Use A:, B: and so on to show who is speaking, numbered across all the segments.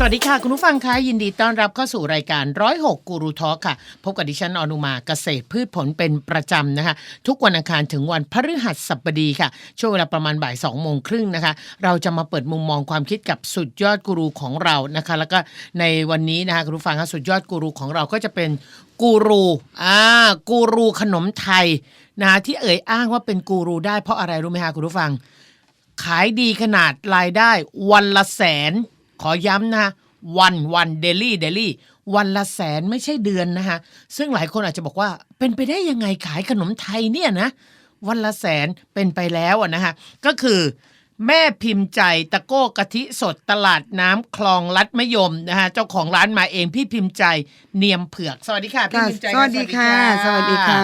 A: สวัสดีค่ะ คุณผู้ฟังคะยินดีต้อนรับเข้าสู่รายการร้อยหกกูรูทอค่ะ พบกับดิฉันอนุมาเกษตรพืชผลเป็นประจำนะคะ ทุกวันอังคารถึงวันพฤหัสบดีค่ะ ช่วงเวลาประมาณบ่ายสองโมงครึ่งนะคะ เราจะมาเปิดมุมมองความคิดกับสุดยอดกูรูของเรานะคะ แล้วก็ในวันนี้นะคะคุณผู้ฟังคะสุดยอดกูรูของเราก็จะเป็น กูรูอ่ากูรูขนมไทยนะคะที่เอ่ยอ้างว่าเป็นกูรูได้เพราะอะไรรู้ไหมคะคุณผู้ฟัง ขายดีขนาดรายได้วันละแสน ขอย้ำนะวันวันเดลี่เดลี่วันละแสนไม่ใช่เดือนนะคะซึ่งหลายคนอาจจะบอกว่าเป็นไปได้ยังไงขายขนมไทยเนี่ยนะ วันละแสนเป็นไปแล้วนะคะก็คือ แม่พิมพ์ใจตะโก้กะทิสดตลาดน้ำคลองลัดมะยมนะคะเจ้าของร้านมาเองพี่พิมพ์ใจเนียมเผือก สวัสดีค่ะพี่
B: ค่ะ
A: พิมพ์ใจ
B: สวัสดีค่ะ สวัสดีค่ะ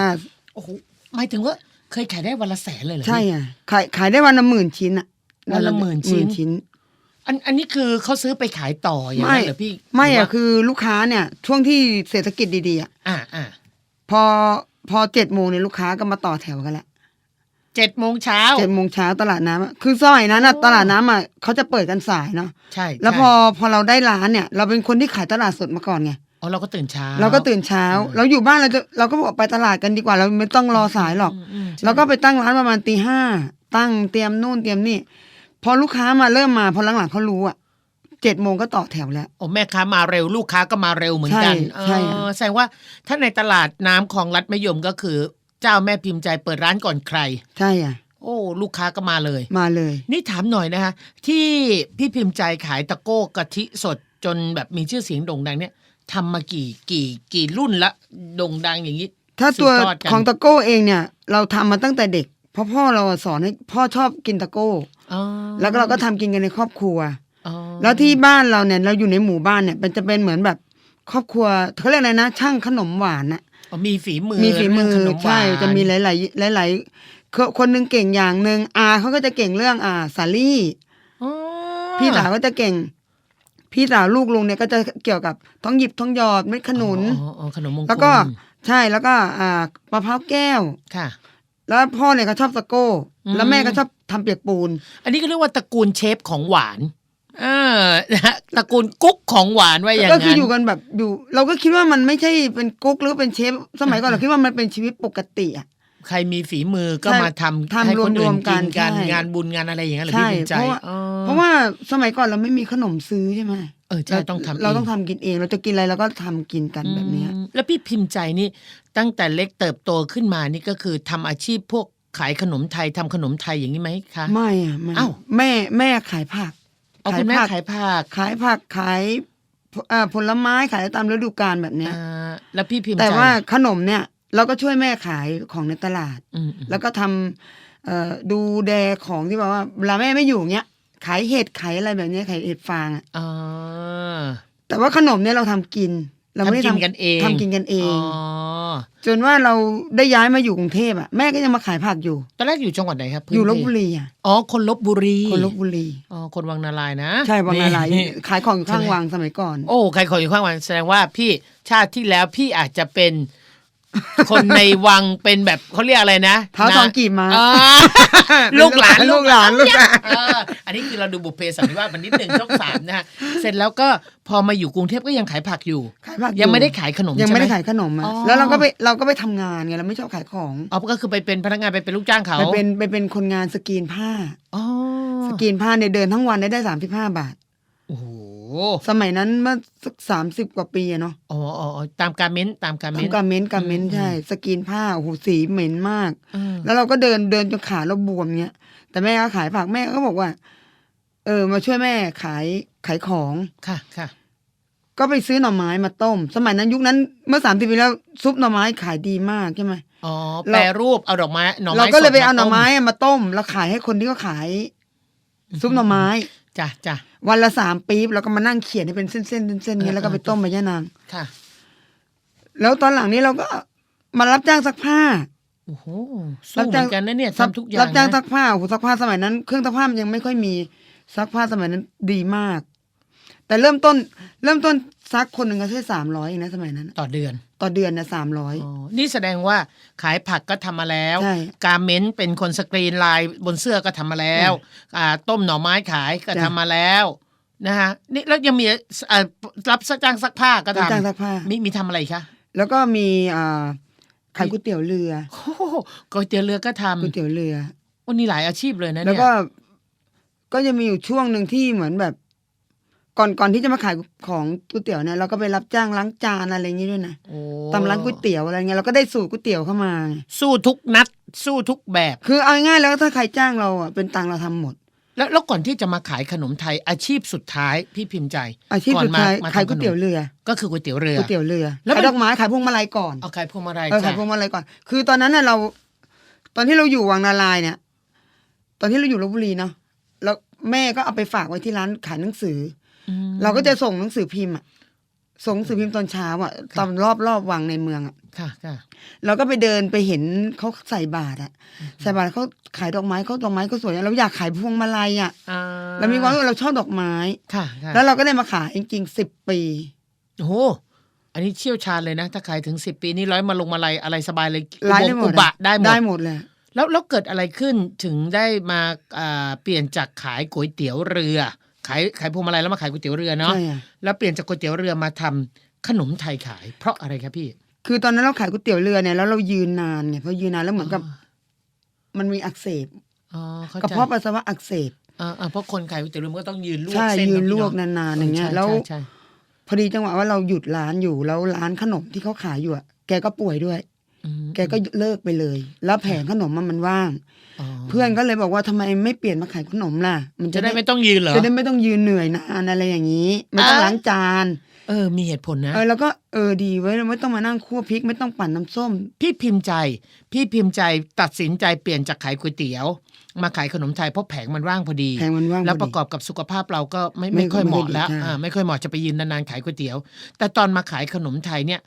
A: โอ้โหหมายถึงว่าเคยขายได้วันละแสนเลยเหรอพี่
B: ใช่อะขายขายได้วันละหมื่นชิ้นอะ
A: วันละหมื่นชิ้น
B: ชิ้น
A: อันอันนี้คือเขาซื้อไปขายต่ออย่าง
B: ไม่
A: นั้นเหรอพี่
B: ไม่
A: หรื
B: อะ
A: ว่า
B: คือลูกค้าเนี่ย ช่วงที่เศรษฐกิจดีๆอะ
A: อ่าอ่า
B: พอพอเจ็ดโมงเนี่ยลูกค้าก็มาต่อแถวกันละ
A: เจ็ดโมงเช้า
B: เจ็ดโมงเช้าตลาดน้ำอะคือซอยนั้นอะ
A: โอ้
B: ตลาดน้ำอะเขาจะเปิดกันสายเนาะ
A: ใช่
B: แล้ว
A: ใช่
B: พอพอเราได้ร้านเนี่ย เราเป็นคนที่ขายตลาดสดมาก่อนไง
A: อ๋อเราก็ตื่นเช้า
B: เราก็ตื่นเช้า เราอยู่บ้านเราจะเราก็บอกไปตลาดกันดีกว่า เราไม่ต้องรอสายหรอก
A: มอืมใช่
B: แล้วก็ไปตั้งร้านประมาณตีห้าตั้งเตรียมนู่นเตรียมนี่ พอลูกค้ามาเริ่มมาพอหลังๆเขารู้อะเจ็ดโมงก็ต่อแถวแล้ว
A: โอ้แม่ค้ามาเร็วลูกค้าก็มาเร็วเหมือนกัน
B: ใช่ใช่
A: เออแสดงว่าถ้าในตลาดน้ำของรัฐมะยมก็คือ เจ้าแม่พิมพ์ใจเปิดร้านก่อนใคร
B: ใช่อะ
A: โอ้ ลูกค้าก็มาเลย
B: มาเลย
A: นี่ถามหน่อยนะคะที่พี่พิมพ์ใจขายตะโก้กะทิสดจนแบบมีชื่อเสียงโด่งดังเนี่ยทำมากี่กี่กี่รุ่นละโด่งดังอย่างนี้
B: ถ้าตัว
A: สืบทอดกัน
B: ของตะโก้เองเนี่ย เราทำมาตั้งแต่เด็ก เพราะพ่อเราสอนให้พ่อชอบกินตะโก้
A: อ๋อ
B: แล้วก็เราก็ทำกินกันในครอบครัว
A: อ๋อ
B: แล้วที่บ้านเราเนี่ยเราอยู่ในหมู่บ้านเนี่ยมันจะเป็นเหมือนแบบครอบครัวเขาเรียกอะไรนะ ช่างขนมหวานน่ะ
A: อ๋อ มีฝีมือ
B: มีฝีมือ
A: เรื่องขนหวาน
B: ใช่จะมีหลาย ๆ หลาย ๆ คนคนหนึงเก่งอย่างหนึ่งอาเขาก็จะเก่งเรื่องอ่าสาลี่
A: อ๋อ
B: พี่สาวก็จะเก่ง พี่สาวลูกลุงเนี่ยก็จะเกี่ยวกับท้องหยิบท้องหยอดเม็ดขนุน
A: อ๋ออ๋อขนมมงคล
B: แล้วก็ใช่แล้วก็อ่ามะพร้าวแก้ว
A: ค่ะ
B: แล้วพ่อเนี่ยก็ชอบตะโก้
A: อืม
B: แล้วแม่ก็ชอบทำเปียกปูน
A: อันนี้ก็เรียกว่าตระกูลเชฟของหวาน เออนะฮะตระกูลกุ๊กของหวานว่าอย่าง
B: ก็
A: นั้น
B: คืออยู่กันแบบอยู่ เราก็คิดว่ามันไม่ใช่เป็นกุ๊กหรือเป็นเชฟ สมัยก่อนเราคิดว่ามันเป็นชีวิตปกติอะ
A: ใครมีฝีมือก็
B: ใช่
A: มาทำ
B: ทำ
A: ให้คน
B: ร
A: อื่
B: วนมๆกั
A: กิ
B: น
A: นกัน
B: ใช่
A: งานบุญงานอะไรอย่างเงี้ยเหรอ
B: ใช่
A: พี่พิมพ์ใจ
B: เพราะว่า
A: อ๋อ
B: เพราะว่าสมัยก่อนเราไม่มีขนมซื้อใช่ไหม
A: เออใช่ต้องทำ
B: เราต้อง
A: เทำ
B: กินเอง เราจะกินอะไรเราก็ทำกินกันแบบเนี้ย
A: อืมแล้วพี่พิมพ์ใจนี่ตั้งแต่เล็กเติบโตขึ้นมานี่ก็คือทำอาชีพพวกขายขนมไทยทำขนมไทยอย่างนี้ไหมคะ
B: ไม่อะไม่
A: อ้าว
B: แม่แม่ขายผัก
A: เอาคุณแม่
B: ผัก
A: ขายผัก
B: ขายผักขายเอ่อผลไม้ขายตามฤดูกาลแบบเนี้ย
A: อ่าแล้วพี่พิมพ์ใจ
B: แต่ว่าขนมเนี่ย เราก็ช่วยแม่ขายของในตลาด
A: อืมอืม
B: แล้วก็ทำเอ่อดูแดของที่แบบว่าเวลาแม่ไม่อยู่เนี้ย ขายเห็ดขายอะไรแบบเนี้ยขายเห็ดฟางอะ
A: อ๋อ
B: แต่ว่าขนมเนี่ยเราทำกิน เราไม่ได้
A: ทำกินกันเอง
B: ทำกินกันเอง
A: อ๋อ
B: จนว่าเราได้ย้ายมาอยู่กรุงเทพอะแม่ก็ยังมาขายผักอยู่
A: ตอนแรกอยู่จังหวัดไหนครับพื้น
B: อยู่ลบ
A: ที่
B: บุรีอะ
A: อ๋อคนลบบุรี
B: คนลบบุรี
A: อ๋อคนวังนาลายณ์นะ
B: ใช่วังนาลายณ์
A: นี่
B: ขายของอยู่ข้าง
A: ใช่ไหม
B: วังสมัยก่อน
A: โอ้ใครขออยู่ข้างวันแสดงว่าพี่ชาติที่แล้วพี่อาจจะเป็น คนในวังเป็นแบบเขาเรียกอะไรนะ
B: เท้าทองกีบม้า
A: อ่าลูกหลาน
B: ลูกหลานลูกหลาน
A: เอออันนี้คือเราดูบุพเพสันนิวาสมันนิดหนึ่งช่องสามนะฮะเสร็จแล้วก็พอมาอยู่กรุงเทพก็ยังขายผักอยู่
B: ขายผักอ
A: ยังไม่ได้ขายขนม
B: ยังไม่ได้
A: ใช่ห
B: ขายขนมอะ
A: อ๋อ
B: แล้วเราก็ไปเราก็ไปทำงานไงเราไม่ชอบขายของ
A: อ๋อก็คือไปเป็นพนักงานไปเป็นลูกจ้างเขา
B: ไปเป็นไปเป็นคนงานสกรีนผ้า
A: อ๋อ
B: สกรีนผ้าเนี่ยเดินทั้งวันได้ได้สามสิบห้าบาท
A: โอ้โห
B: สมัยนั้นเมื่อสักสามสิบกว่าปีอะเนาะ
A: อ๋ออ๋ออ๋อตามการเม้นต์ตามการเม้นต์
B: ทำการเม้นต์การเม้นต์ใช่ สกรีนผ้าโอ้โหสีเหม็นมาก
A: เออ
B: แล้วเราก็เดินเดินจนขาเราบวมเงี้ย แต่แม่ก็ขายผักแม่ก็บอกว่า เออ มาช่วยแม่ขายขายของ
A: ค่ะค่ะ
B: ก็ไปซื้อหน่อไม้มาต้ม สมัยนั้นยุคนั้นเมื่อสามสิบปีแล้วซุปหน่อไม้ขายดีมากใช่ไหม
A: อ๋อ
B: เรา
A: แปรรูปเอาดอกไม้หน่อไม้
B: เราก็เลยไป
A: สด
B: เอาหน่อไม้
A: ต้
B: มาต้มแล้วขายให้คนที่เขาขาย ซุปหน่อไม้
A: จ้ะจ้ะ
B: วันละสามปี๊บแล้วก็มานั่งเขียนให้เป็นเส้นๆเส้นๆเงี้ยแล้วก็ไปต้มใบยะนาง
A: ค่ะ
B: แล้วตอนหลังนี้เราก็มารับจ้างซักผ้า
A: โอ้โหสู้เหมือนกันนะเนี่ยทำทุกอย่าง
B: รับจ้าง
A: นะ
B: ซักผ้าโอ้โหซักผ้าสมัยนั้น เครื่องซักผ้ามันยังไม่ค่อยมีซักผ้าสมัยนั้นดีมาก แต่เริ่มต้น เริ่มต้น ซักคนหนึ่งก็ใช้สามร้อยเองนะสมัยนั้น
A: ต่อเดือน
B: ต่อเดือนนะสามร้อย
A: อ๋อนี่แสดงว่าขายผักก็ทำมาแล้ว
B: ใช่
A: การเม้นเป็นคนสกรีนลายบนเสื้อก็ทำมาแล้วอ่าต้มหน่อไม้ขายก็
B: จ้ะ
A: ทำมาแล้วนะฮะนี่แล้วยังมีอ่ารับจ้างซักผ้าก็
B: รับจ้าง
A: ทำ
B: ซักผ้า
A: มีมีทำอะไรอีกคะ
B: แล้วก็มีอ่าขายก๋วยเตี๋ยวเรือ
A: โอ้โหก๋วยเตี๋ยวเรือก็ท
B: ก๋วยเตี๋ยวเรือำ
A: วันนี้หลายอาชีพเลยนะ
B: แล้ว
A: เนี่ย
B: ก็ก็จะมีอยู่ช่วงหนึ่งที่เหมือนแบบ ก่อนก่อนที่จะมาขายของก๋วยเตี๋ยวเนี่ยเราก็ไปรับจ้างล้างจานอะไรอย่างนี้ด้วยนะ
A: โอ้
B: ตามร้านก๋วยเตี๋ยวอะไรเงี้ยเราก็ได้สูตรก๋วยเตี๋ยวเข้ามาไง
A: สู้ทุกนัด สู้ทุกแบบ
B: คือเอาง่ายๆแล้วถ้าใครจ้างเราอะเป็นตังค์เราทำหมด
A: แล้วแล้วก่อนที่จะมาขายขนมไทยอาชีพสุดท้ายพี่พิมพ์ใจ
B: อาชีพ
A: ก่อน
B: สุดท้าย
A: มามา
B: ขาย
A: ทำ
B: ก๋วยเตี๋ยว
A: ขนม
B: เรือ
A: ก็คือก๋วยเตี๋ยวเรือ
B: ก๋วยเตี๋ยวเรือ
A: แล้วมัน
B: ขายดอกไม้ขายพวงมาลัยก่อน
A: เอาขายพวงมาลัย
B: เออขาย
A: ค่ะ
B: พวงมาลัยก่อน คือตอนนั้นน่ะเรา ตอนที่เราอยู่วังนาลายณ์เนี่ย ตอนที่เราอยู่ลบบุรีเนาะ แล้วแม่ก็เอาไปฝากไว้ที่ร้านขายหนังสือ
A: อืม
B: อ เราก็จะส่งหนังสือพิมพ์อะส่งหนังสือพิมพ์ตอนเช้าอะตอนรอบรอบวังในเมืองอะ
A: ค่ะค่ะ
B: เราก็ไปเดินไปเห็นเขาใส่บาตรอะใส่บาตรเขาขายดอกไม้เขาดอกไม้เขาสวยอะเราอยากขายพวงมาลัยอะ
A: อ่า
B: เรามีความรู้สึกเราชอบดอกไม้
A: ค่ะค่ะ
B: แล้วเราก็ได้มาขายจริงๆสิบปี
A: โอ้โหอันนี้เชี่ยวชาญเลยนะ ถ้าขายถึงสิบปีนี่ร้อยมาลงมาลัยอะไรสบายเลย
B: ไลฟ์ได้หม
A: อุ
B: ด
A: บะได้หมด
B: ได้หมดเลย
A: แล้วแล้วเกิดอะไรขึ้นถึงได้มาอ่าเปลี่ยนจากขายก๋วยเตี๋ยวเรือ ขายขายพวงมาลัยแล้วมาขายก๋วยเตี๋ยวเรือเนาะ
B: ใช่อะ
A: แล้วเปลี่ยนจากก๋วยเตี๋ยวเรือมาทำขนมไทยขาย เพราะอะไรครับพี่
B: คือตอนนั้นเราขายก๋วยเตี๋ยวเรือเนี่ยแล้วเรายืนนานไงพอยืนนานแล้วเหมือนกับมันมีอักเสบ
A: อ๋อเข้าใจ
B: กระเพาะปัสสาวะอักเสบ
A: อ่าอ่าเพราะคนขายก๋วยเตี๋ยวเรือมันก็ต้องยืนลวก
B: ใช่
A: เส้น
B: ยืน
A: เอะ
B: ล
A: พี่
B: วก
A: เะ
B: นานๆอย่างเงี้ย
A: ใช่
B: แล้ว
A: ใช่ใช่
B: พอดีจังหวะว่าเราหยุดร้านอยู่แล้วร้านขนมที่เขาขายอยู่อะแกก็ป่วยด้วย
A: อืม
B: แกก็เลิกไปเลย แล้วแผงขนมมันมันว่าง
A: อ๋อ
B: เพื่อนก็เลยบอกว่าทำไมไม่เปลี่ยนมาขายขนมล่ะ มัน
A: จะได้ไม่ต้องยืนเหรอ
B: จะได้ไม่ต้องยืนเหนื่อยนานอะไรอย่างนี้ ไม่ต้อง
A: อะ
B: ล้างจาน
A: เออ มีเหตุผลนะ
B: เออ แล้วก็เออดีไว้ยเราไม่ต้องมานั่งคั่วพริกไม่ต้องปั่นน้ำส้ม
A: พี่พิมพ์ใจ พี่พิมพ์ใจตัดสินใจเปลี่ยนจากขายก๋วยเตี๋ยว มาขายขนมไทยเพราะแผงมันว่างพอดี
B: แผงมันว่าง
A: แล้ว
B: พ
A: ป
B: อดี
A: ระกอบกับสุขภาพเราก็ไม่
B: ไม่
A: ไม่ค่อย
B: ไม่
A: เห
B: ค่อย
A: มาะ
B: ดี
A: แล้ว
B: ใช่
A: อ่าไม่ค่อยเหมาะจะไปยืนนานๆขายก๋วยเตี๋ยว แต่ตอนมาขายขนมไทยเนี่ย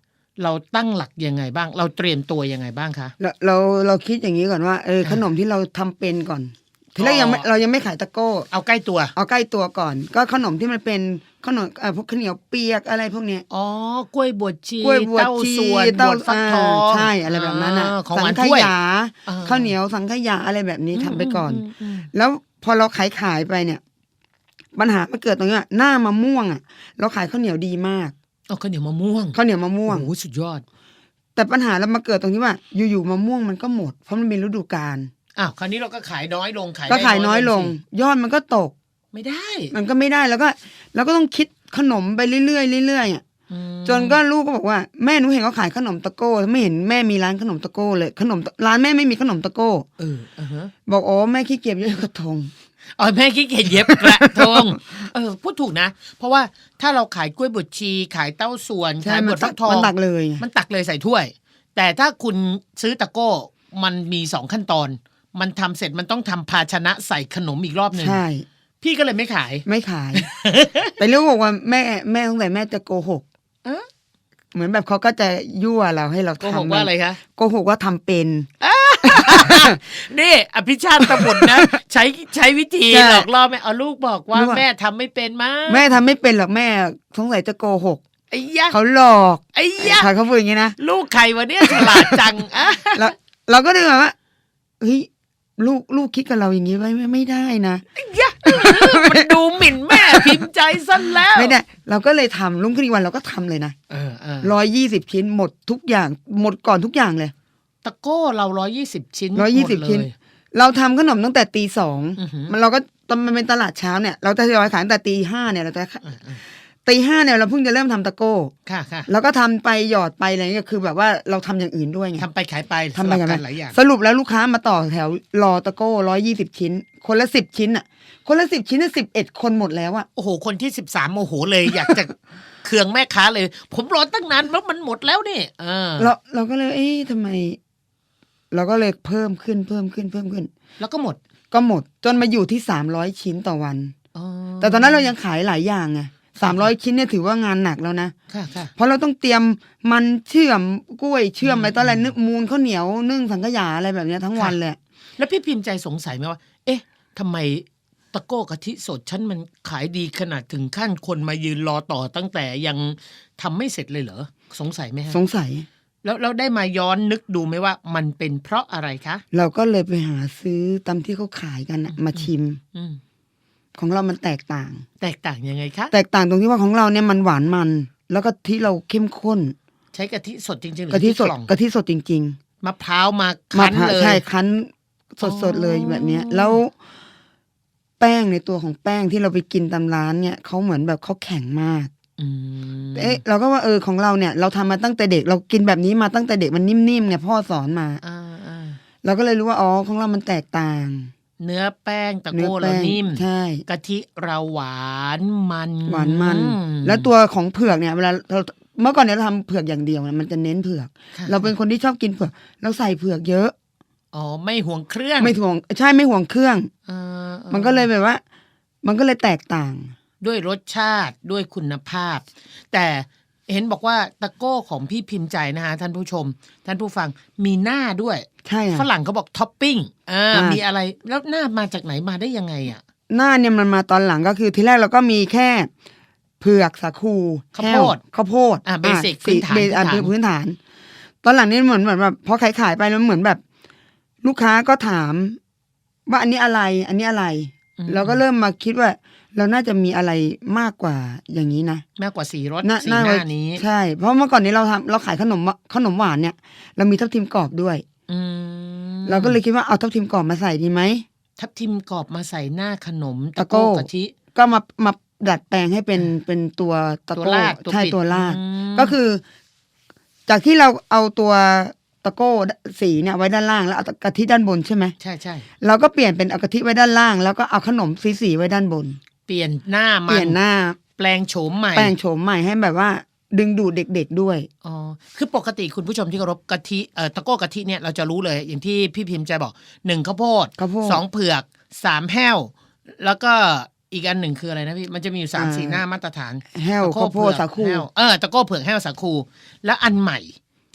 A: เราตั้งหลักยังไงบ้าง เราเตรียมตัวยังไงบ้างคะ
B: เราเราเราคิดอย่างนี้ก่อนว่าเออขนมที่เราทำเป็นก่อน ทีแรกยังไม่
A: อ๋อ
B: เรายังไม่ขายตะโก้
A: เอาใกล้ตัว
B: เอาใกล้ตัวก่อน ก็ขนมที่มันเป็นขนมเอ่อพวกข้าวเหนียวเปียกอะไรพวกเนี้ย
A: อ๋อกล้วยบวชชี
B: กล้วยบวช
A: เต้า
B: ชี
A: ส่วนบ
B: เต้าว
A: ชฟักทองา
B: ใช่อะไรแบบนั้นอะา
A: ของห
B: สั
A: วาน
B: ข
A: ถ้วย
B: ยา
A: อ่า
B: ข้าวเหนียวสังขยาอะไรแบบนี้ทำไปก่อน
A: มม
B: แล้วพอเราขายขายไปเนี่ย ปัญหามาเกิดตรงนี้ว่าหน้ามะม่วงอะ เราขายข้าวเหนียวดีมาก
A: เอาข้าวเหนียวมะม่วง
B: ข้าวเหนียวมะม่วง
A: โอ้โหสุดยอด
B: แต่ปัญหาเรามาเกิดตรงที่ว่า อยู่ๆมะม่วงมันก็หมด เพราะมันเป็นฤดูกาล
A: อ้าวคราวนี้เราก็ขายน้อยลงขาย
B: ก็
A: ได้
B: ขายน้อยลง
A: สิ
B: ยอดมันก็ตก
A: ไม่ได้
B: มันก็ไม่ได้แล้วก็เราก็ต้องคิดขนมไปเรื่อยๆเรื่อยๆอะ
A: อืม
B: จนก็ลูกก็บอกว่าแม่หนูเห็นเขาขายขนมตะโก้ไม่เห็นแม่มีร้านขนมตะโก้เลย ขนมร้านแม่ไม่มีขนมตะโก้
A: เอออ่าฮะ
B: บอกโอ้แม่ขี้เกียจเยอะกระทง
A: อ๋อแม่ขี้เกียจเย็บกระทงเออพูดถูกนะ เพราะว่าถ้าเราขายกล้วยบดชีขายเต้าส่วน
B: ใช่
A: ขายบ
B: มัน
A: ด
B: ตั
A: ฟั
B: ก
A: กทอง
B: มันตักเลยไง
A: มันตักเลยใส่ถ้วย แต่ถ้าคุณซื้อตะโก้มันมีสองขั้นตอน มันทำเสร็จมันต้องทำภาชนะใส่ขนมอีกรอบหนึ่ง
B: ใช่
A: พี่ก็เลยไม่ขาย
B: ไม่ขาย แต่ลูกบอกว่าแม่แม่ตั้งแต่แม่จะโกหก
A: เอ๊ะ
B: เหมือนแบบเขาก็จะยั่วเราให้เรา
A: โก็
B: ทำ
A: บอกว่าอะไรคะ
B: โกหกว่าทำเป็น
A: นี่อภิชาติตบุตรนะ ใช้ใช้วิธี
B: ใช่
A: หลอกล่อแม่เอาลูกบอกว่า
B: ลูกอะ
A: แม่ทำไม่เป็นมั้ง
B: แม่ทำไม่เป็นหรอกแม่สงสัยจะโกหก
A: ไอ้ยะ
B: เขาหลอก
A: ไอ้ยะ
B: เขาเขาพูดอย่างนี้นะ
A: ลูกใครวะเนี่ยฉลาดจังอะ
B: แล้วเราก็ดูแบบว่าเฮ้ยลูกลูกคิดกับเราอย่างนี้ไว้ไม่ไม่ได้นะ
A: ยะมันดูหมิ่นแม่พิมพ์ใจสั้นแล้ว
B: ไม่ได้เราก็เลยทำลุงขึ้นอีกวันเราก็ทำเลยนะ
A: เออเออ
B: ร้อยยี่สิบชิ้นหมดทุกอย่างหมดก่อนทุกอย่างเลย
A: ตะโก้เราร้อยี่สิบชิ้น
B: ร้อยยี่สิบ
A: หมดเล
B: ชิ้น เราทำขนมตั้งแต่ตีสอง
A: อือหือ
B: มันเราก็ตอนมันเป็นตลาดเช้าเนี่ย เราจะทยอยขายตั้งแต่ตีห้าเนี่ยเราจะ
A: เออเออ
B: ตีห้าเนี่ยเราเพิ่งจะเริ่มทำตะโก้
A: ค่ะค่ะ
B: แล้วก็ทำไปหยอดไปอะไรเงี้ยคือแบบว่าเราทำอย่างอื่นด้วยไง
A: ทำไปขายไป
B: ทำไป
A: สลับ
B: กัน
A: กันหลายอย่าง
B: สรุปแล้วลูกค้ามาต่อแถวรอตะโก้ร้อยยี่สิบชิ้น คนละสิบชิ้นอะ คนละสิบชิ้นน่ะสิบเอ็ดคนหมดแล้วอะ
A: โอ้โห คนที่สิบสามโมโหเลยอยากจะเคืองแม่ค้าเลย ผมรอตั้งนานแล้วมันหมดแล้วนี่เออ
B: เราเราก็เลยเอ๊ะทำไม เราก็เลยเพิ่มขึ้นเพิ่มขึ้นเพิ่มขึ้น
A: แล้วก็หมด
B: ก็หมดจนมาอยู่ที่สามร้อยชิ้นต่อวัน
A: อ๋อ
B: แต่ตอนนั้นเรายังขายหลายอย่างไงสามร้อยชิ้นเนี่ยถือว่างานหนักแล้วนะ
A: ค่ะค่ะ
B: เพราะเราต้องเตรียมมันเชื่อมกล้วยเชื่อม
A: อืม
B: อะไรต่ออะไรนึกมูลข้าวเหนียวนึ่งสังขยาอะไรแบบเนี้ยทั้งวันเลย
A: แล้วพี่พิมพ์ใจสงสัยไหมว่า เอ๊ะทำไมตะโก้กะทิสดฉันมันขายดีขนาดถึงขั้นคนมายืนรอต่อตั้งแต่ยังทำไม่เสร็จเลยเหรอ สงสัยไหมฮะ
B: สงสัย
A: แล้วเราได้มาย้อนนึกดูไหมว่ามันเป็นเพราะอะไรคะ
B: เราก็เลยไปหาซื้อตามที่เขาขายกันน่ะมาชิม
A: อืม
B: ของเรามันแตกต่าง
A: แตกต่างยังไงคะ
B: แตกต่างตรงที่ว่าของเราเนี่ยมันหวานมัน แล้วก็ที่เราเข้มข้น
A: ใช้กะทิสดจริงๆหรือกะ
B: ทิสด
A: กล่อง
B: กะทิสดจริง
A: มะพร้าวมา
B: ๆ
A: คั้น
B: พร้าว
A: เลย
B: ใช่คั้นสดๆเลย
A: อ๋อ
B: แบบเนี้ย แล้วแป้งในตัวของแป้งที่เราไปกินตามร้านเนี่ยเขาเหมือนแบบเขาแข็งมาก
A: อืม
B: เอ๊ะเราก็ว่าเออของเราเนี่ย เราทำมาตั้งแต่เด็ก เรากินแบบนี้มาตั้งแต่เด็กมันนิ่มๆไงพ่อสอนมา
A: อ่าอ่า
B: เราก็เลยรู้ว่าอ๋อของเรามันแตกต่าง
A: เนื้อแป้งตะ
B: เนื้อ
A: โก้เรา
B: แป้ง
A: นิ่ม
B: ใช่
A: กะทิเราหวานมัน
B: หวานมัน
A: อื
B: แล้วตัวของเผือกเนี่ยเวลาเราเมื่อก่อนเนี่ยเราทำเผือกอย่างเดียวนะมันจะเน้นเผือก
A: ค่ะ
B: เราเป็นคนที่ชอบกินเผือก เราใส่เผือกเยอะ
A: อ๋อไม่ห่วงเครื่อง
B: ไม่ห่วงใช่ไม่ห่วงเครื่อง
A: เออออ
B: มันก็เลยแบบว่า มันก็เลยแตกต่าง
A: ด้วยรสชาติด้วยคุณภาพ แต่เห็นบอกว่าตะโก้ของพี่พิมพ์ใจนะคะท่านผู้ชม ท่านผู้ฟังมีหน้าด้วย
B: ใช่อะ
A: ฝรั่งเขาบอกท็อปปิ้งอ่า
B: อ่ามี
A: มีอะไรแล้วหน้ามาจากไหนมาได้ยังไงอะ
B: หน้าเนี่ยมันมาตอนหลังก็คือทีแรกเราก็มีแค่เผือกสาคู
A: ข้าวโพด
B: แห้วข้าวโพด
A: อะ basic
B: สี่
A: พื้นฐาน
B: เบอะ
A: พื้นฐาน
B: พื้นฐาน ตอนหลังนี่เหมือนเหมือนแบบพอขายขายๆไปแล้วเหมือนแบบ ลูกค้าก็ถาม ว่าอันนี้อะไร อันนี้อะไร
A: อืม
B: เราก็เริ่มมาคิดว่า เราน่าจะมีอะไรมากกว่าอย่างนี้นะ
A: มากกว่าสีรส
B: น่า
A: สีหน้า
B: น่า
A: นี้
B: ใช่ เพราะเมื่อก่อนนี้เราทำเราขายขนมขนมหวานเนี่ย เรามีทับทิมกรอบด้วย
A: อืม
B: เราก็เลยคิดว่าเอาทับทิมกรอบมาใส่ดีไหม
A: ทับทิมกรอบมาใส่หน้าขนม
B: ตะโก้
A: กะทิ
B: ก็มามาดัดแปลงให้เป็นเป็นตัวตะ
A: ตัว
B: โก้
A: ลาดตัว
B: ใช่
A: ปิด
B: ตัวลาด
A: อืม
B: ก็คือ จากที่เราเอาตัวตะโก้สีเนี่ยไว้ด้านล่างแล้วเอากะทิด้านบนใช่ไหม
A: ใช่ใช่
B: เราก็เปลี่ยนเป็นเอากะทิไว้ด้านล่าง แล้วก็เอาขนมสีสีไว้ด้านบน
A: เปลี่ยนหน้า
B: เป
A: มั
B: ลี่ยนหน้า
A: แปลงโฉมใหม่
B: แปลงโฉมใหม่ให้แบบว่า ดึงดูดเด็ก ๆด้วย
A: อ๋อคือปกติคุณผู้ชมที่เคารพกะทิเอ่อตะโก้กะทิเนี่ยเราจะรู้เลยอย่างที่พี่พิมพ์ใจบอกหนึ่งข้าวโพด
B: ข้าวโพด
A: สองเผือกสามแห้ว แล้วก็อีกอันหนึ่งคืออะไรนะพี่มันจะมีอยู่สาม
B: อ่า
A: สีหน้ามาตรฐาน
B: แห้ว
A: ตะโก้
B: ข้าวโพด
A: เผือก
B: สาคู
A: แห้วเออตะโก้เผือกแห้วสาคู แล้วอันใหม่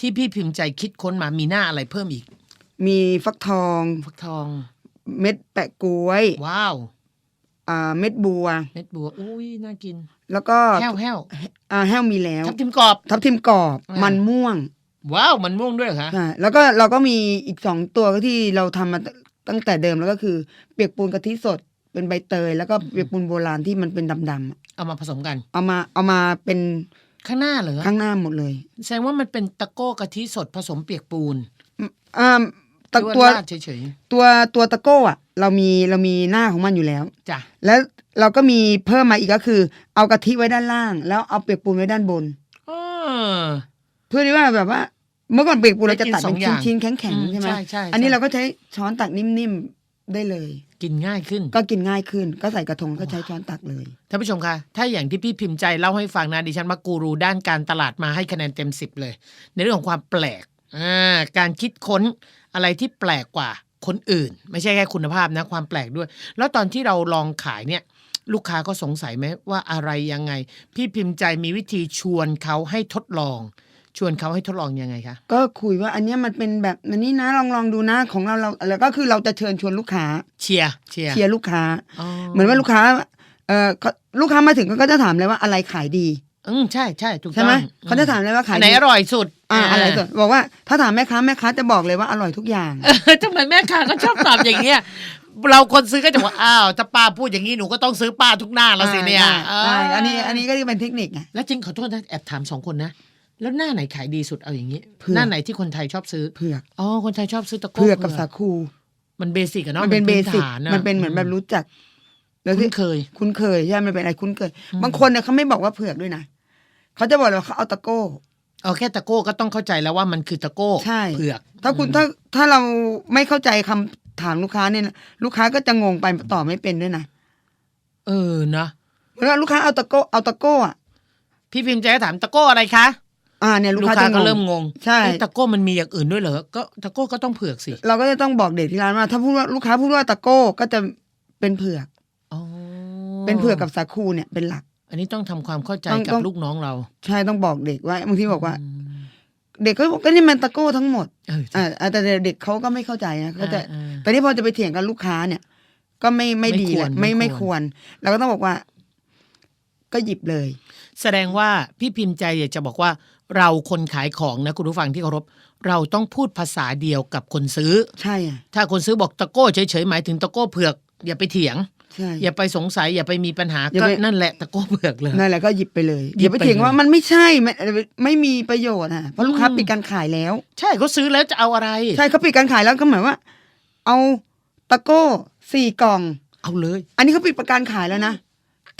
A: ที่พี่พิมพ์ใจคิดค้นมามีหน้าอะไรเพิ่มอีก
B: มีฟักทอง
A: ฟักทอง
B: เม็ดแปะกล้วย
A: ว้าว
B: อ่าเม็ดบัว
A: เม็ดบัวอุ้ยน่ากิน
B: แล้วก็
A: แห้วแห้ว
B: อ่าแห้วมีแล้ว
A: ทับทิมกรอบ
B: ทับทิมกรอบ
A: อ่ามั
B: มันม่วง
A: ว้าวมันม่วงด้วยเหรอคะ
B: ใช่แล้วก็เราก็มีอีกสองตัวที่เราทำมาตั้งแต่เดิมแล้วก็คือ เปียกปูนกะทิสดเป็นใบเตย แล้วก็เปียกปูนโบราณที่มันเป็นดำๆอะ
A: เอามาผสมกัน
B: เอามาเอามาเป็น
A: ข้างหน้าเหรอ
B: ข้างหน้าหมดเลย
A: แสดงว่ามันเป็นตะโก้กะทิสดผสมเปียกปูน
B: อ่า
A: ห
B: ตะ
A: รือ
B: ตัว
A: ว่าราดเฉย
B: ตัวตัวตะโก้อะเรามีเรามีหน้าของมันอยู่แล้ว
A: ๆจ้ะ
B: แล้วเราก็มีเพิ่มมาอีกก็คือ เอากะทิไว้ด้านล่าง แล้วเอาเปียกปูนไว้ด้านบน
A: อ๋อ
B: เพื่อที่ว่าแบบว่า เมื่อก่อนเปียกปูนเราจะตัด
A: ได้กินสอ
B: เป็
A: ง
B: น
A: อย่าง
B: ชิ้นๆแข็ง
A: อืม
B: ๆใช่ไหม
A: ใช่ใช่
B: อันนี้
A: ใช่
B: เราก็ใช้ช้อนตักนิ่มๆได้เลย
A: กินง่ายขึ้น
B: ก็กินง่ายขึ้น ก็ใส่กระทงก็ใช้ช้อนตักเลย
A: ท่านผู้ชมคะ ถ้าอย่างที่พี่พิมพ์ใจเล่าให้ฟังนะดิฉันมากูรูด้านการตลาดมาให้คะแนนเต็มสิบเลย ในเรื่องของความแปลกอ่าการคิดค้น อะไรที่แปลกกว่าคนอื่น ไม่ใช่แค่คุณภาพนะความแปลกด้วย แล้วตอนที่เราลองขายเนี่ยลูกค้าก็สงสัยไหมว่าอะไรยังไง พี่พิมพ์ใจมีวิธีชวนเขาให้ทดลอง ชวนเขาให้ทดลองยังไงคะ
B: ก็คุยว่าอันเนี้ยมันเป็นแบบอันนี้นะลองลองดูนะของเราเราแล้วก็คือเราจะเชิญชวนลูกค้า
A: เชียร์เชียร์
B: เชียร์ลูกค้า
A: อ๋อ
B: เหมือนว่าลูกค้าเออเขาลูกค้ามาถึงก็จะถามเลยว่าอะไรขายดี
A: อืมใช่ใช่ถูก
B: ใช่
A: ต้
B: ไหม
A: อง
B: เขาจะถามเลยว่าขาย
A: อันไหน
B: ดี
A: อร่อยสุด
B: อ่าอะไรสุดบอกว่าถ้าถามแม่ค้าแม่ค้าจะบอกเลยว่าอร่อยทุกอย่าง
A: เออทำไมแม่ค้าก็ชอบตอบอย่างเงี้ยเราคนซื้อก็จะว่าอ้าวถ้าป้าพูดอย่างนี้หนูก็ต้องซื้อป้าทุกหน้าแล้วสิเนี่ย
B: ได้
A: เได้
B: อันนี้อันนี้ก็เป็นเทคนิคไง
A: แล้วจริงขอโทษนะแอบถามสองคนนะแล้วหน้าไหนขายดีสุดเอาอย่างนี้
B: เผือก
A: หน้าไหนที่คนไทยชอบซื้อ
B: เผือก
A: อ๋อคนไทยชอบซื้อตะโก้
B: เผือกกับสาคู
A: มันเบสิกอะเนาะ
B: มันเป็นเบ
A: พื้
B: สิก
A: ฐาะ
B: มันเป็นเหมือนแบบรู้จักแล้ว
A: คุ้
B: ที่
A: นเคย
B: คุ้นเคยใช่มันเป็นอะไรคุ้นเคย
A: อืม
B: บางคนเนี่ยเขาไม่บอกว่าเผือกด้วยนะเขาจะบอกเลยว่าเขาเอาตะโก้
A: เอาแค่ตะโก้ก็ต้องเข้าใจแล้วว่ามันคือตะโก้
B: ใช่
A: เผือก
B: ถ้าคุณถ้าถ้าเราไม่เข้าใจคำถามลูกค้าเนี่ยนะลูกค้าก็จะงงไปตอบไม่เป็นด้วยนะ
A: เออนะ
B: เวลาลูกค้าเอาตะโก้เอาตะโก้อะ
A: พี่พิมพ์ใจก็ถามตะโก้อะไรคะ
B: อ่าเนี่ยลู
A: ลู
B: ก
A: ก
B: ค้า
A: ค้า
B: จะง
A: ก็
B: ง
A: เริ่มงง
B: ใช่
A: เอ๊ะตะโก้มันมีอย่างอื่นด้วยเหรอก็ตะโก้ก็ต้องเผือกสิ
B: เราก็จะต้องบอกเด็กที่ร้านว่าถ้าพูดว่าลูกค้าพูดว่าตะโก้ก็จะเป็นเผือก
A: อ๋อ
B: เป็นเผือกกับสาคูเนี่ยเป็นหลัก
A: อันนี้ต้องทำความเข้าใจ
B: ต้อง
A: กับ
B: ต้อง
A: ลูกน้องเรา
B: ใช่ต้องบอกเด็กว่าบางทีบอกว่า
A: อืม
B: เด็กก็บอกก็นี่มันตะโก้ทั้งหมด
A: เออ
B: อ่าแต่เด็กเขาก็ไม่เข้าใจนะเขาจะ
A: อ่า
B: แต่นี่พอจะไปเถียงกับลูกค้าเนี่ย ก็ไม่ไม่
A: ไม่
B: ดี
A: ควร
B: แหละไม่
A: ไม่
B: ไม่
A: ค
B: คววรเราก็ต้องบอกว่า ก็หยิบเลย
A: แสดงว่าพี่พิมพ์ใจอยากจะบอกว่า เราคนขายของนะคุณผู้ฟังที่เคารพเราต้องพูดภาษาเดียวกับคนซื้อ
B: ใช่อะ
A: ถ้าคนซื้อบอกตะโก้เฉยๆหมายถึงตะโก้เผือกอย่าไปเถียง
B: ใช่
A: อย่าไปสงสัยอย่าไปมีปัญหา
B: อย่า
A: ก็
B: ไป
A: นั่นแหละตะโก้เผือกเลย
B: นั่นแหละก็หยิบไปเลย
A: หยิ
B: อย่า
A: บ
B: ไป
A: ไป
B: เถียง
A: เลย
B: ว่ามันไม่ใช่ไม่ไม่มีประโยชน์อะเพราะลูกค้า
A: อืม
B: ปิดการขายแล้ว
A: ใช่เขาซื้อแล้วจะเอาอะไร
B: ใช่เขาปิดการขายแล้วก็หมายว่า เอาตะโก้สี่กล่อง
A: เอาเลย
B: อันนี้เขาปิดประกันขายแล้วนะ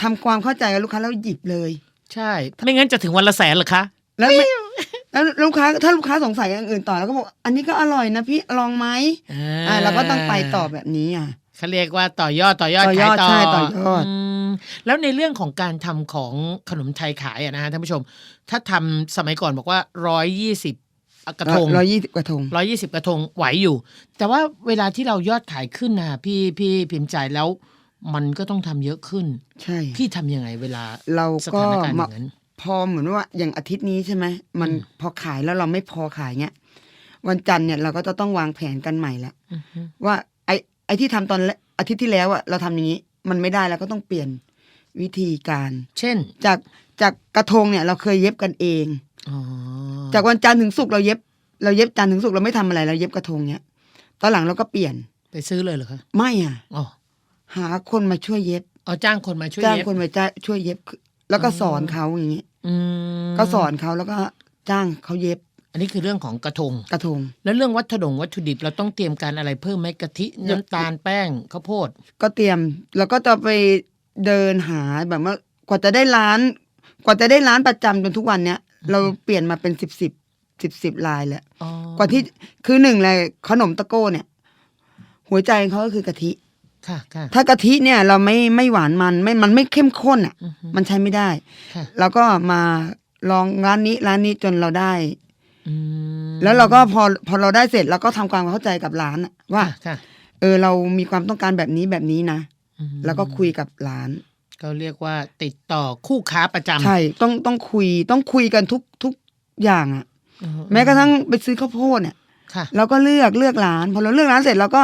B: ทำความเข้าใจกับลูกค้าแล้วหยิบเลย
A: ใช่ ไม่งั้นจะถึงวันละแสนเหรอคะ
B: แล้วไม่แล้วลูกค้าถ้าลูกค้าสงสัยอย่างอื่นต่อแล้วก็บอกอันนี้ก็อร่อยนะพี่ลองไหมอ่าเราก็ต้องไปต่อแบบนี้อะ
A: เขาเรียกว่าต่อยอดต่อยอด
B: ต่อย
A: ขา
B: อยด
A: ต่อ
B: ใช่ต่อยอด
A: มแล้วในเรื่องของการทำของขนมไทยขายอะนะฮะท่านผู้ชม ถ้าทำสมัยก่อนบอกว่าร้อยยี่สิบกระทง
B: ร้อยยี่สิบกระทง
A: ร้อยี่สิบกระทงไหวอยู่ แต่ว่าเวลาที่เรายอดขายขึ้นนะพี่พี่พิมพ์ใจแล้ว มันก็ต้องทำเยอะขึ้น
B: ใช่
A: พี่ทำยังไงเวลา
B: เรา
A: ส
B: ก็
A: ถานการณ์อ
B: มา
A: ย่างนั้น
B: พอเหมือนว่าอย่างอาทิตย์นี้ใช่ไหมมัน
A: อืม
B: พอขายแล้วเราไม่พอขายเงี้ยวันจันทร์เนี่ยเราก็จะต้องวางแผนกันใหม่ละ
A: อือฮึ
B: ว่า ไอ้ไอ้ที่ทำตอนแรกอาทิตย์ที่แล้วอะเราทำอย่างนี้ มันไม่ได้แล้วก็ต้องเปลี่ยนวิธีการ
A: เช่น
B: จากจากกระทงเนี่ยเราเคยเย็บกันเอง
A: อ๋อ
B: จากวันจันทร์ถึงศุกร์เราเย็บ เราเย็บจันทร์ถึงศุกร์เราไม่ทำอะไรเราเย็บกระทงเนี่ยตอนหลังเราก็เปลี่ยน
A: ไปซื้อเลยเหรอคะ
B: ไม่อะ
A: อ๋อ
B: หาคนมาช่วยเย็บ
A: เอาจ้างคนมาช่วย
B: จ้าง
A: เย็บ
B: คนมาจ้าช่วยเย็บ แล้วก็
A: อ๋อ
B: สอนเขาอย่างนี้
A: อืม
B: ก็สอนเขาแล้วก็จ้างเขาเย็บ
A: อันนี้คือเรื่องของกระทง
B: กระทง
A: แล้วเรื่องวัตถุดงวัตถุดิบเราต้องเตรียมการอะไรเพิ่มไหมกะทิน้ำตาลแป้งข้าวโพด
B: ก็เตรียม แล้วก็จะไปเดินหาแบบว่ากว่าจะได้ร้าน กว่าจะได้ร้านประจำจนทุกวันเนี้ยเราเปลี่ยนมาเป็นสิบสิบสิบสิบลายแหละ
A: อ๋อก
B: ว่าที่คือหนึ่งเลยขนมตะโก้เนี่ย หัวใจของเขาก็คือกะทิ
A: ค่ะค่ะ
B: ถ้ากะทิเนี่ยเราไม่ไม่หวานมันไม่มันไม่เข้มข้นอะ
A: อือฮึ
B: มันใช้ไม่ได้
A: ค่ะ
B: เราก็มาลองร้านนี้ร้านนี้จนเราได้
A: อืม
B: แล้วเราก็พอพอเราได้เสร็จเราก็ทำความเข้าใจกับร้านอะว่า
A: ค่ะค่ะ
B: เออเรามีความต้องการแบบนี้แบบนี้นะ
A: อืม
B: แล้วก็คุยกับร้าน
A: ก็เรียกว่าติดต่อคู่ค้าประจำ
B: ใช่ต้องต้องคุยต้องคุยกันทุกทุกอย่างอะ
A: อืม
B: แม้กระทั่งไปซื้อข้าวโพดเนี่ย
A: ค่ะ
B: เราก็เลือกเลือกร้าน พอเราเลือกร้านเสร็จเราก็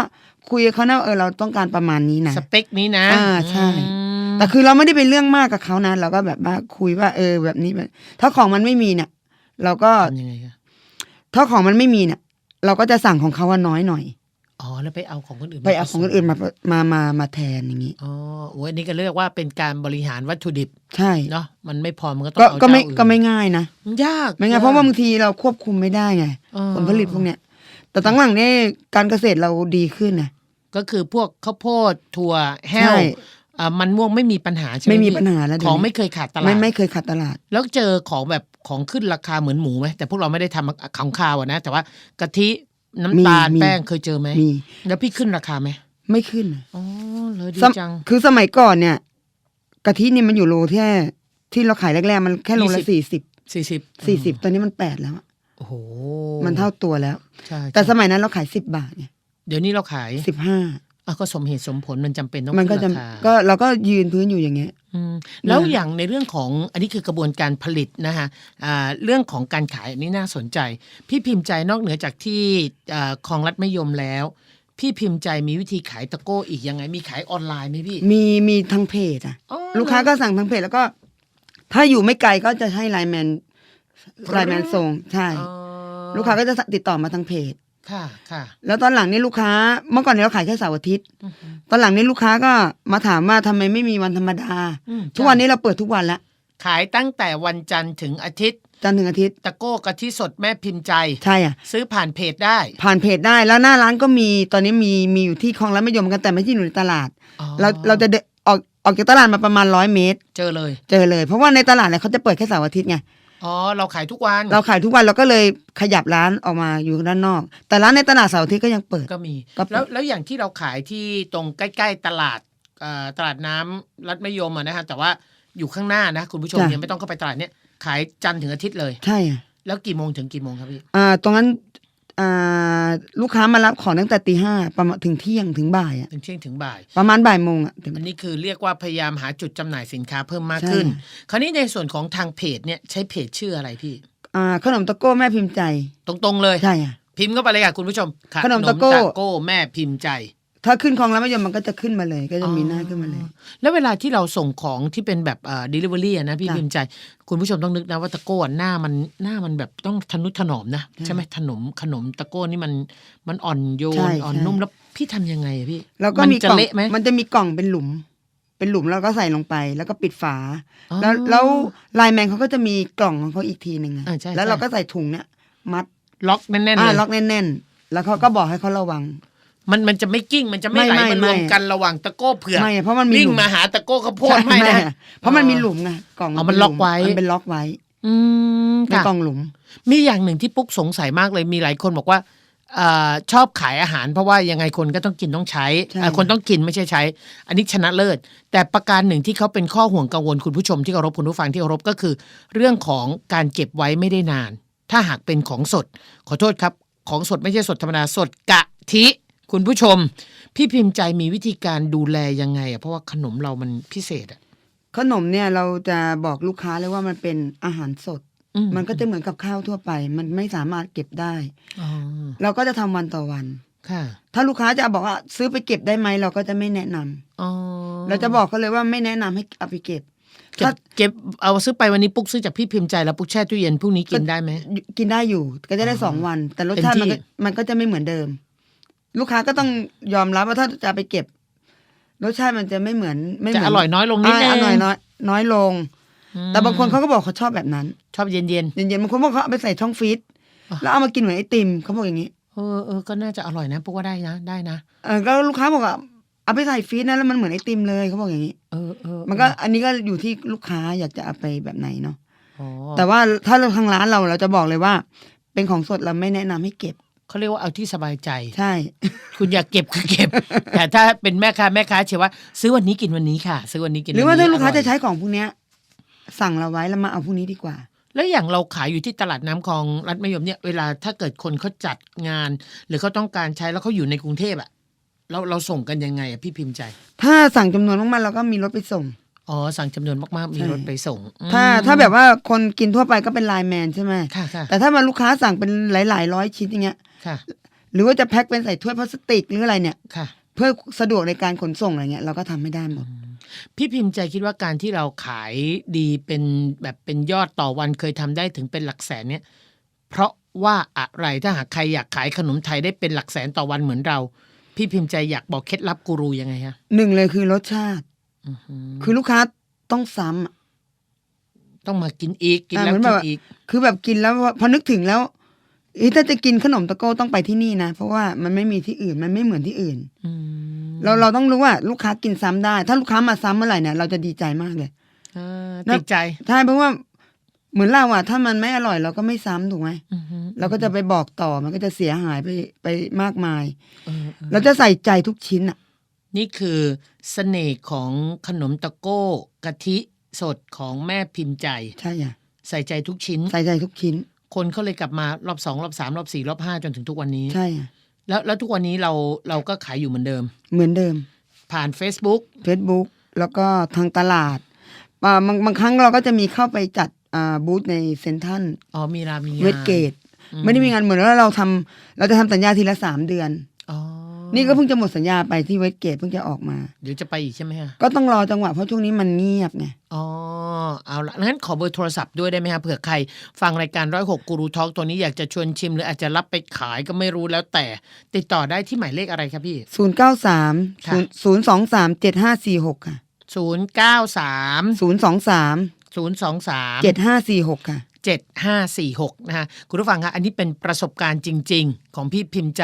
B: คุยกับเขานะเออเราต้องการประมาณนี้นะ
A: สเปคนี้นะ
B: อ่าใช่
A: อืม
B: แต่คือเราไม่ได้เป็นเรื่องมากกับเขานะเราก็แบบว่าคุยว่า เออแบบนี้แบบถ้าของมันไม่มีเนี่ย เราก็
A: ทำยังไงคะ
B: ถ้าของมันไม่มีเนี่ย เราก็จะสั่งของเขาว่าน้อยหน่อย
A: อ๋อแล้วไปเอาของคนอื่น
B: ไปเอาของคนอื่นมามามามาแทนอย่างนี้
A: อ๋อโอ้ยอันนี้ก็เรียกว่าเป็นการบริหารวัตถุดิบ
B: ใช่
A: เนาะมันไม่พอมันก็ต้อง
B: ก็
A: เอา
B: ก็ไม่
A: เจ้าอื่น
B: ก็ไม่ง่ายนะ
A: มันยาก
B: ไม่งั้นเพราะว่าบางทีเราควบคุมไม่ได้ไง
A: อ๋อ
B: ผลผลิตพวกเนี้ย แต่ตั้งหลังนี่การเกษตรเราดีขึ้นนะ
A: ก็คือพวกข้าวโพดถั่วแห้ว
B: ใช่
A: อ่า มันม่วงไม่มีปัญหาใช่ไหม
B: ไม่มี
A: พี่
B: ปัญหาแล้วเดี๋
A: ข
B: ยว
A: อง
B: นี้
A: ไม่เคยขาดตลา
B: ไม่
A: ด
B: ไม่เคยขาดตลาด
A: แล้วเจอของแบบของขึ้นราคาเหมือนหมูไหมแต่พวกเราไม่ได้ทำของคาวอะนะ แต่ว่ากะทิน้ำตาล
B: มี
A: แป้งเคยเจอไหม
B: มี
A: แล้วพี่ขึ้นราคาไหม
B: ไม่ขึ้นนะ
A: อ๋อเลยดี
B: สม
A: จัง
B: คือสมัยก่อนเนี่ยกะทินี่มันอยู่โลแค่ที่เราขายแรกๆมันแค่โลละ
A: 20
B: สี่สิบ
A: สี่สิบ
B: สี่สิบตอนนี้มันแปดแล้วอะ
A: โอ้โห
B: มันเท่าตัวแล้ว
A: ใช่
B: แต่
A: ใช่
B: สมัยนั้นเราขายสิบบาทเนี่ย
A: เดี๋ยวนี้เราขาย
B: สิบห้า
A: อะ ก็สมเหตุสมผลมันจำเป็นต้อง
B: มันก็
A: ขึ้
B: จะ
A: นราคา
B: ก็เราก็ยืนพื้นอยู่อย่างเงี้ย
A: อืมแล้ว
B: นะ
A: อย่างในเรื่องของอันนี้คือกระบวนการผลิตนะฮะอ่าเรื่องของการขายอันนี้น่าสนใจ พี่พิมพ์ใจนอกเหนือจากที่อ่าคลองรัฐมะยมแล้ว พี่พิมพ์ใจมีวิธีขายตะโก้อีกยังไง มีขายออนไลน์ไหมพี่
B: มีมีทางเพจอะ
A: อ๋อ
B: ลูกค้าก็สั่งทางเพจแล้วก็ ถ้าอยู่ไม่ไกลก็จะให้ไลน์แมนไลน์แมนส่งใช่
A: อ๋อ
B: ลูกค้าก็จะติดต่อมาทางเพจ
A: ค่ะค่ะ
B: แล้วตอนหลังนี่ลูกค้า เมื่อก่อนเนี่ยเราขายแค่เสาร์อาทิตย์
A: อือฮึ
B: ตอนหลังนี่ลูกค้าก็มาถามว่าทำไมไม่มีวันธรรมดา
A: อืม
B: ทุกวันนี้เราเปิดทุกวันละ
A: ขายตั้งแต่วันจันทร์ถึงอาทิตย์
B: จันทร์ถึงอาทิตย์
A: ตะโก้กะทิสดแม่พิมพ์ใจ
B: ใช่อะ
A: ซื้อผ่านเพจได้
B: ผ่านเพจได้ แล้วหน้าร้านก็มี ตอนนี้มีมีอยู่ที่คลองร้านมะยมกันแต่ไม่ที่อยู่ในตลาด
A: อ๋อ
B: เราเราจะเดินออกออกจากตลาดมาประมาณร้อยเมตร
A: เจอเลย
B: เจอเลย เพราะว่าในตลาดเนี่ยเขาจะเปิดแค่เสาร์อาทิตย์ไง
A: อ๋อเราขายทุกวัน
B: เราขายทุกวันเราก็เลยขยับร้านออกมาอยู่ด้านนอก แต่ร้านในตลาดเสาร์อาทิตย์ก็ยังเปิด
A: ก็มี
B: ก็เปิด
A: แล้วแล้วอย่างที่เราขายที่ตรงใกล้ ๆ ตลาดเอ่อตลาดน้ำรัฐมะยมอะนะฮะแต่ว่าอยู่ข้างหน้านะคุณผู้ชม
B: จ้ะ
A: ยังไม่ต้องเข้าไปตลาดเนี้ยขายจันทร์ถึงอาทิตย์เลย
B: ใช่อะ
A: แล้วกี่โมงถึงกี่โมงครับพี่
B: อ่าตรงนั้นอ่า ลูกค้ามารับของตั้งแต่ตีห้าประมาณถึงเที่ยงถึงบ่ายอะ
A: ถึงเที่ยงถึงบ่าย
B: ประมาณบ่ายโมงอะถึง
A: อันนี้คือเรียกว่าพยายามหาจุดจำหน่ายสินค้าเพิ่มมาก
B: ใช่
A: ขึ้น คราวนี้ในส่วนของทางเพจเนี่ยใช้เพจชื่ออะไรพี่
B: อ่าขนมตะโก้แม่พิมพ์ใจ
A: ตรงๆเลย
B: ใช่อะ
A: พิมพ์เข้าไปเลยค่ะคุณผู้ชมค่ะ
B: ขนมตะโก้
A: โก้แม่พิมพ์ใจ
B: ถ้าขึ้นคลองแล้วมะยมมันก็จะขึ้นมาเลย ก็จะมีหน้าขึ้นมาเลย
A: แล้วเวลาที่เราส่งของที่เป็นแบบเอ่อ delivery อะนะพี่
B: จ้ะ
A: พิมพ์ใจ คุณผู้ชมต้องนึกนะว่าตะโก้อะหน้ามันหน้ามันแบบต้องทนุถนอมนะ
B: ใช่
A: ใช่ไหมขนมขนมตะโก้นี่มันมันอ่อนโย
B: ใช่
A: นอ่อน
B: ใช่
A: นุ่มแล้วพี่ทำยังไงอะพี่
B: แล้วก็
A: น
B: มี
A: จะ
B: กล่อง
A: เละไหม
B: มันจะมีกล่องเป็นหลุม เป็นหลุมแล้วก็ใส่ลงไป แล้วก็ปิดฝา
A: อ๋อ
B: แล้วแล้วไลน์แมนเขาก็จะมีกล่องของเขาอีกทีหนึ่งอะ
A: อ่าใช่
B: แล้ว
A: ใช่
B: เราก็ใส่ถุงเนี่ยมัด
A: ล็อกแน่นๆ
B: อ่า
A: เลย
B: ล็อกแน่นๆ แล้วเขาก็บอกให้เขาระวัง
A: มันมันจะไม่กิ้งมันจะไม่
B: ไม่
A: ไหล
B: ไม่
A: มันรวม
B: ไม่
A: กันระหว่างตะโก้เผือก
B: ไม่เพราะมันมี
A: วิ่ง
B: หลุม
A: มาหาตะโก้ข้าวโพด
B: ใช่
A: ไม่นะ
B: อะเพราะมันมีหลุมไงกล่อง
A: อ๋อมัน
B: เป็
A: ล็อกไว้
B: มันเป็นล็อกไว้
A: อืม
B: เป็น
A: ค่ะ
B: กล่องหลุม
A: มีอย่างหนึ่งที่ปุ๊กสงสัยมากเลยมีหลายคนบอกว่าเออชอบขายอาหารเพราะว่ายังไงคนก็ต้องกินต้องใช้
B: ใช่
A: เอ่อคนต้องกินไม่ใช่ใช้ อันนี้ชนะเลิศ แต่ประการหนึ่งที่เขาเป็นข้อห่วงกังวลคุณผู้ชมที่เคารพคุณผู้ฟังที่เคารพก็คือ เรื่องของการเก็บไว้ไม่ได้นาน ถ้าหากเป็นของสด ขอโทษครับ ของสดไม่ใช่สดธรรมดาสดกะทิ คุณผู้ชม พี่พิมพ์ใจมีวิธีการดูแลยังไงอะเพราะว่าขนมเรามันพิเศษอะ
B: ขนมเนี่ยเราจะบอกลูกค้าเลยว่ามันเป็นอาหารสด
A: อื
B: มันก็จะเหมือนกับข้าวทั่วไป มันไม่สามารถเก็บได้
A: อ๋อ
B: เราก็จะทำวันต่อวัน
A: ค่ะ
B: ถ้าลูกค้าจะบอกว่าซื้อไปเก็บได้ไหมเราก็จะไม่แนะนำ
A: อ๋อ
B: เราจะบอกเขาเลยว่าไม่แนะนำให้เอาไปเก็บ
A: เก็บ
B: ถ้า
A: เก็บเอาซื้อไปวันนี้ปุ๊กซื้อจากพี่พิมพ์ใจแล้วปุ๊กแช่ตู้เย็นพรุ่งนี้กินได้ไหม
B: กินได้อยู่ก็จะได้
A: อ๋อ
B: สองวัน แต่รสชาติ
A: เต็
B: มัน
A: มที่
B: ก็มันก็จะไม่เหมือนเดิม ลูกค้าก็ต้องยอมรับว่าถ้าจะเอาไปเก็บรสชาติมันจะไม่เหมือนไม่เห
A: จะ
B: มือน
A: อร่อยน้อยลงนิดนึง
B: อ่าอร่อยน้อยน้อยลง
A: อืม
B: แต่บางคนเขาก็บอกเขาชอบแบบนั้น
A: ชอบเย็นเย็น
B: เย็นๆบางคนบอกเขาเอาไปใส่ช่องฟรีซ
A: อะ
B: แล้วเอามากินเหมือนไอติมเขาบอกอย่างนี้
A: ๆเออเออก็น่าจะอร่อยนะปุ๊กว่าได้นะได้นะ
B: เออก็ลูกค้าบอกว่าเอาไปใส่ฟรีซนะแล้วมันเหมือนไอติมเลยเขาบอกอย่างนี้
A: เออเออ
B: มันก็อันนี้ก็อยู่ที่ลูกค้าอยากจะเอาไปแบบไหนเนาะ
A: อ๋อ
B: แต่ว่าถ้าเราทางร้านเราเราจะบอกเลยว่า เป็นของสดเราไม่แนะนำให้เก็บ
A: เขาเรียกว่าเอาที่สบายใจ
B: ใช่
A: คุณอยากเก็บก็เก็บ แต่ถ้าเป็นแม่ค้าแม่ค้าเชื่อว่า ซื้อวันนี้กินวันนี้ค่ะ ซื้อวันนี้กิน
B: หรือว่า
A: นี้
B: ถ้าลูกค้า
A: อร่อย
B: จะใช้ของพวกเนี้ย สั่งเราไว้แล้วมาเอาพวกนี้ดีกว่า
A: แล้วอย่างเราขายอยู่ที่ตลาดน้ำคลองรัฐมะยมเนี่ยเวลาถ้าเกิดคนเขาจัดงาน หรือเขาต้องการใช้แล้วเขาอยู่ในกรุงเทพอะเราเราส่งกันยังไงอะพี่พิมพ์ใจ
B: ถ้าสั่งจำนวนมากๆเราก็มีรถไปส่ง
A: อ๋อสั่งจำนวนมากๆมี
B: ใช่
A: รถไปส่งอืม
B: ถ้าถ้าแบบว่าคนกินทั่วไปก็เป็นไลน์แมนใช่ไหม
A: ค่ะค่ะ
B: แต่ถ้ามาลูกค้าสั่งเป็นหลายๆร้อยชิ้นอย่างเงี้ย
A: ค่ะ
B: หรือว่าจะแพ็คเป็นใส่ถ้วยพลาสติกหรืออะไรเนี่ย
A: ค่ะ
B: เพื่อสะดวกในการขนส่งอะไรเงี้ยเราก็ทำไม่ได้หมด
A: พี่พิมพ์ใจคิดว่าการที่เราขายดีเป็นแบบเป็นยอดต่อวันเคยทำได้ถึงเป็นหลักแสนเนี่ย เพราะว่าอะไรถ้าหากใครอยากขายขนมไทยได้เป็นหลักแสนต่อวันเหมือนเรา พี่พิมพ์ใจอยากบอกเคล็ดลับกูรูยังไงฮะ
B: หนึ่งเลยคือรสชาติ
A: อื้อหือ
B: คือลูกค้าต้องซ้ำอะ
A: ต้องมากินอีกกิน
B: อ่า
A: แล้ว
B: เหมือน
A: กิ
B: แบ
A: น
B: บ
A: อีก
B: คือแบบกินแล้วพอพอนึกถึงแล้วเอ้ยถ้าจะกินขนมตะโก้ต้องไปที่นี่นะ เพราะว่ามันไม่มีที่อื่นมันไม่เหมือนที่อื่น
A: อืม
B: เราเราต้องรู้ว่าลูกค้ากินซ้ำได้ ถ้าลูกค้ามาซ้ำเมื่อไหร่เนี่ยเราจะดีใจมากเลย
A: อ่า
B: นะ
A: ติดใจ
B: ใช่เพราะว่าเหมือนเราอะถ้ามันไม่อร่อยเราก็ไม่ซ้ำถูกไหม
A: อือหือ
B: เราก็จะไปบอกต่อมันก็จะเสียหายไปไปมากมาย
A: เออเออ
B: เราจะใส่ใจทุกชิ้นอะ
A: นี่คือเสน่ห์ของขนมตะโก้กะทิสดของแม่พิมพ์ใจ
B: ใช่อะ
A: ใส่ใจทุกชิ้น
B: ใส่ใจทุกชิ้น
A: คนเขาเลยกลับมารอบสองรอบสามรอบสี่รอบห้าจนถึงทุกวันนี้
B: ใช่อะ
A: แล้วแล้วทุกวันนี้เราเราก็ขายอยู่เหมือนเดิม
B: เหมือนเดิม
A: ผ่าน Facebook
B: Facebook แล้วก็ทางตลาดอ่าบางบางครั้งเราก็จะมีเข้าไปจัดอ่าบูธในเซ็นทรัล
A: อ๋อมีรามีงาน
B: เวสเกต
A: อื
B: ไม่ได้มีงานเหมือนว่าเราทำเราจะทำสัญญาทีละสามเดือน
A: อ๋อ
B: นี่ก็เพิ่งจะหมดสัญญาไปที่เวสเกตเพิ่งจะออกมา
A: เดี๋ยวจะไปอีกใช่ไหมฮะ
B: ก็ต้องรอจังหวะเพราะช่วงนี้มันเงียบไง
A: อ๋อเอาละงั้นขอเบอร์โทรศัพท์ด้วยได้ไหมฮะเผื่อใคร ฟังรายการร้อยหกกูรูทอล์กตัวนี้อยากจะชวนชิม หรืออาจจะรับไปขายก็ไม่รู้แล้วแต่ ติดต่อได้ที่หมายเลขอะไรครับพี่
B: ศูนย์เก้าสาม
A: ค่ะ
B: ศูนย์สองสามเจ็ดห้าสี่หกค่ะ
A: ศูนย์เก้าสาม
B: ศูนย์สองสาม
A: ศูนย์สองสาม
B: เจ็ดห้าสี่หกค่ะ
A: เจ็ดห้าสี่หกนะฮะคุณผู้ฟังคะอันนี้เป็นประสบการณ์จริง ๆ ของพี่พิมพ์ใจ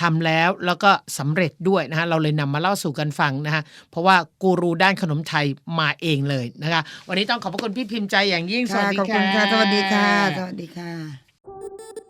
A: ทำแล้วแล้วก็สำเร็จด้วยนะฮะเราเลยนำมาเล่าสู่กันฟังนะฮะเพราะว่ากูรูด้านขนมไทยมาเองเลยนะคะวันนี้ต้องขอบพระคุณพี่พิมพ์ใจอย่างยิ่งสวัสดี
B: ขอบ
A: ค่ะ
B: คุณค่ะสวัสดีค่ะ สวัสดีค่ะ